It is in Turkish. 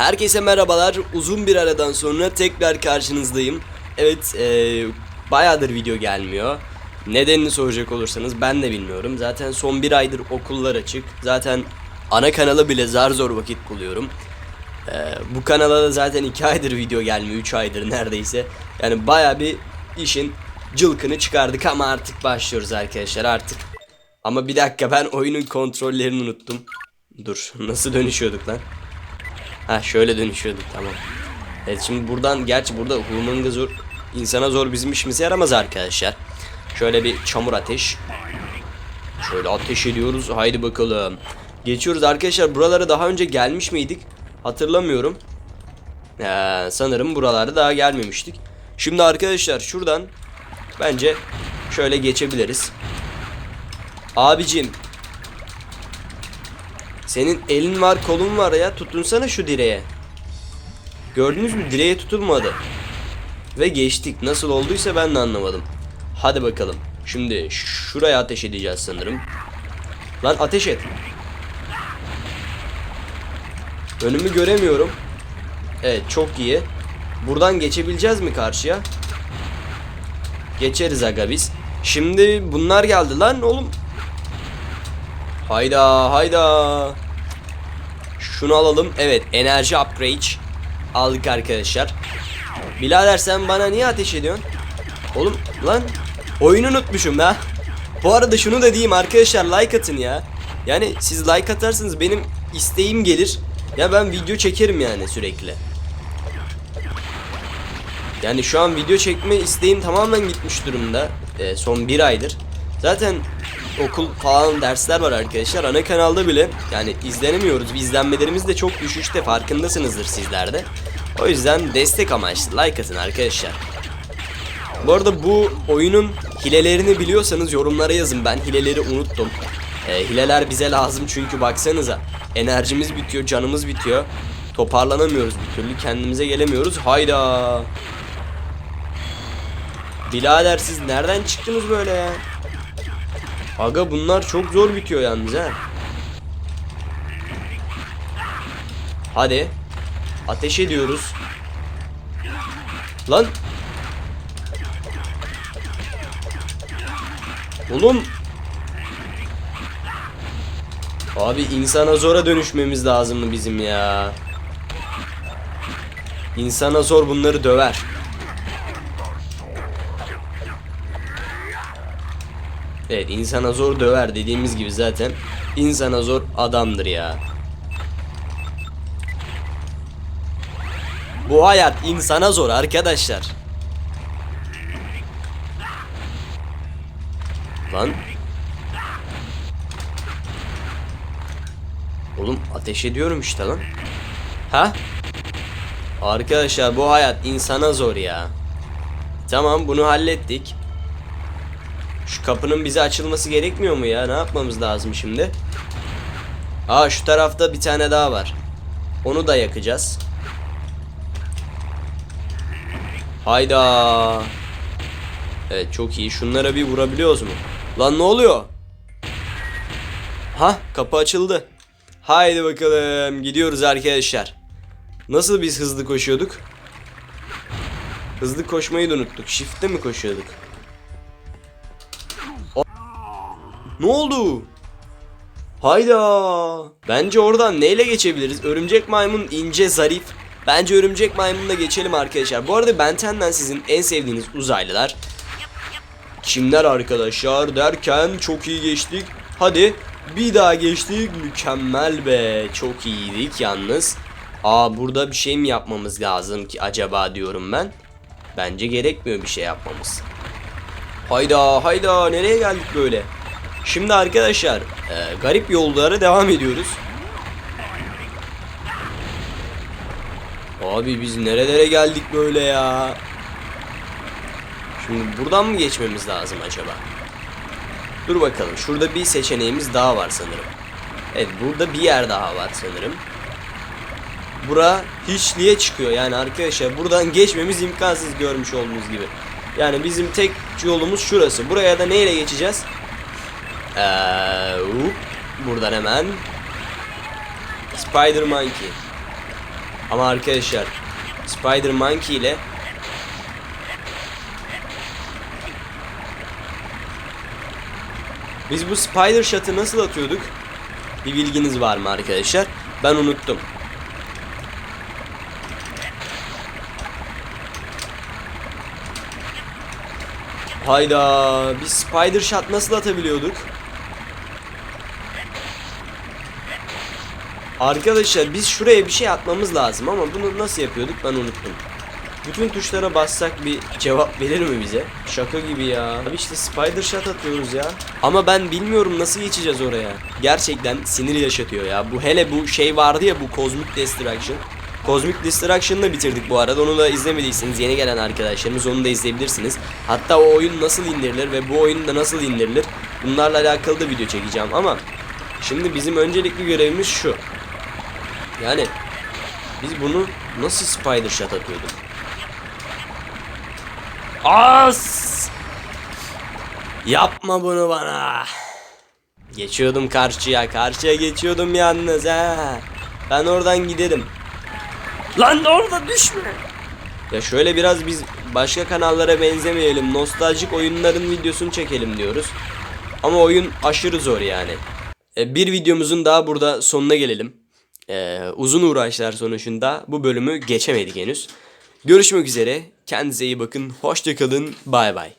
Herkese merhabalar. Uzun bir aradan sonra tekrar karşınızdayım. Evet, eee bayağıdır video gelmiyor. Nedenini soracak olursanız ben de bilmiyorum. Zaten son bir aydır okullar açık. Zaten ana kanala bile zar zor vakit buluyorum. Eee, bu kanala da zaten 2 aydır video gelmiyor. 3 aydır neredeyse. Yani baya bir işin cılkını çıkardık ama artık başlıyoruz arkadaşlar artık. Ama bir dakika ben oyunun kontrollerini unuttum. Dur nasıl dönüşüyorduk lan? Ha şöyle dönüşüyorduk tamam. Evet şimdi buradan gerçi burada humanga zor insana zor bizim işimize yaramaz arkadaşlar. Şöyle bir çamur ateş. Şöyle ateş ediyoruz. Haydi bakalım. Geçiyoruz arkadaşlar. Buralara daha önce gelmiş miydik? Hatırlamıyorum. Ee, sanırım buralara daha gelmemiştik. Şimdi arkadaşlar şuradan bence şöyle geçebiliriz. Abicim senin elin var kolun var ya tutunsana şu direğe. Gördünüz mü direğe tutulmadı. Ve geçtik. Nasıl olduysa ben de anlamadım. Hadi bakalım. Şimdi şuraya ateş edeceğiz sanırım. Lan ateş et. Önümü göremiyorum. Evet çok iyi. Buradan geçebileceğiz mi karşıya? Geçeriz aga biz. Şimdi bunlar geldi lan oğlum. Hayda hayda. Şunu alalım. Evet enerji upgrade. Aldık arkadaşlar. Birader sen bana niye ateş ediyorsun? Oğlum lan oyunu unutmuşum da. Bu arada şunu da diyeyim arkadaşlar like atın ya. Yani siz like atarsanız benim isteğim gelir. Ya ben video çekerim yani sürekli. Yani şu an video çekme isteğim tamamen gitmiş durumda. Ee, son bir aydır. Zaten okul falan dersler var arkadaşlar. Ana kanalda bile yani izlenemiyoruz. İzlenmelerimiz de çok düşüşte farkındasınızdır sizler de. O yüzden destek amaçlı like atın arkadaşlar. Bu arada bu oyunun hilelerini biliyorsanız yorumlara yazın. Ben hileleri unuttum. Ee, hileler bize lazım çünkü baksanıza. Enerjimiz bitiyor, canımız bitiyor. Toparlanamıyoruz bir türlü. Kendimize gelemiyoruz. Hayda. Bilader siz nereden çıktınız böyle ya? Aga bunlar çok zor bitiyor yalnız ha. Hadi. Ateş ediyoruz. Lan. Oğlum. Abi insana zora dönüşmemiz lazım mı bizim ya? İnsana zor bunları döver. Evet insana zor döver dediğimiz gibi zaten insana zor adamdır ya. Bu hayat insana zor arkadaşlar. Lan. Oğlum ateş ediyorum işte lan. Ha? Arkadaşlar bu hayat insana zor ya. Tamam bunu hallettik. Şu kapının bize açılması gerekmiyor mu ya? Ne yapmamız lazım şimdi? Aa şu tarafta bir tane daha var. Onu da yakacağız. Hayda. Evet çok iyi. Şunlara bir vurabiliyoruz mu? Lan ne oluyor? Ha kapı açıldı. Haydi bakalım gidiyoruz arkadaşlar. Nasıl biz hızlı koşuyorduk? Hızlı koşmayı da unuttuk. Shift'te mi koşuyorduk? Ne oldu? Hayda. Bence oradan neyle geçebiliriz? Örümcek maymun ince zarif. Bence örümcek maymunla geçelim arkadaşlar. Bu arada Benten'den sizin en sevdiğiniz uzaylılar. Kimler arkadaşlar derken çok iyi geçtik. Hadi bir daha geçtik. Mükemmel be. Çok iyiydik yalnız. Aa burada bir şey mi yapmamız lazım ki acaba diyorum ben. Bence gerekmiyor bir şey yapmamız. Hayda hayda nereye geldik böyle? Şimdi arkadaşlar e, garip yollara devam ediyoruz. Abi biz nerelere geldik böyle ya? Şimdi buradan mı geçmemiz lazım acaba? Dur bakalım. Şurada bir seçeneğimiz daha var sanırım. Evet burada bir yer daha var sanırım. Bura hiçliğe çıkıyor. Yani arkadaşlar buradan geçmemiz imkansız görmüş olduğunuz gibi. Yani bizim tek yolumuz şurası. Buraya da neyle geçeceğiz? Ee, hop. buradan hemen Spider Monkey. Ama arkadaşlar Spider Monkey ile Biz bu Spider Shot'ı nasıl atıyorduk? Bir bilginiz var mı arkadaşlar? Ben unuttum. Hayda, biz Spider Shot nasıl atabiliyorduk? Arkadaşlar biz şuraya bir şey atmamız lazım ama bunu nasıl yapıyorduk ben unuttum. Bütün tuşlara bassak bir cevap verir mi bize? Şaka gibi ya. Abi işte Spider Shot atıyoruz ya. Ama ben bilmiyorum nasıl geçeceğiz oraya. Gerçekten sinir yaşatıyor ya. Bu hele bu şey vardı ya bu Cosmic Destruction. Cosmic Destruction'ı bitirdik bu arada. Onu da izlemediyseniz yeni gelen arkadaşlarımız onu da izleyebilirsiniz. Hatta o oyun nasıl indirilir ve bu oyun da nasıl indirilir bunlarla alakalı da video çekeceğim ama şimdi bizim öncelikli görevimiz şu. Yani biz bunu nasıl Spider Shot atıyorduk? As! Yapma bunu bana. Geçiyordum karşıya, karşıya geçiyordum yalnız ha. Ben oradan giderim. Lan orada düşme. Ya şöyle biraz biz başka kanallara benzemeyelim. Nostaljik oyunların videosunu çekelim diyoruz. Ama oyun aşırı zor yani. E, bir videomuzun daha burada sonuna gelelim. E, uzun uğraşlar sonucunda bu bölümü geçemedik henüz. Görüşmek üzere. Kendinize iyi bakın. Hoşçakalın. Bay bay.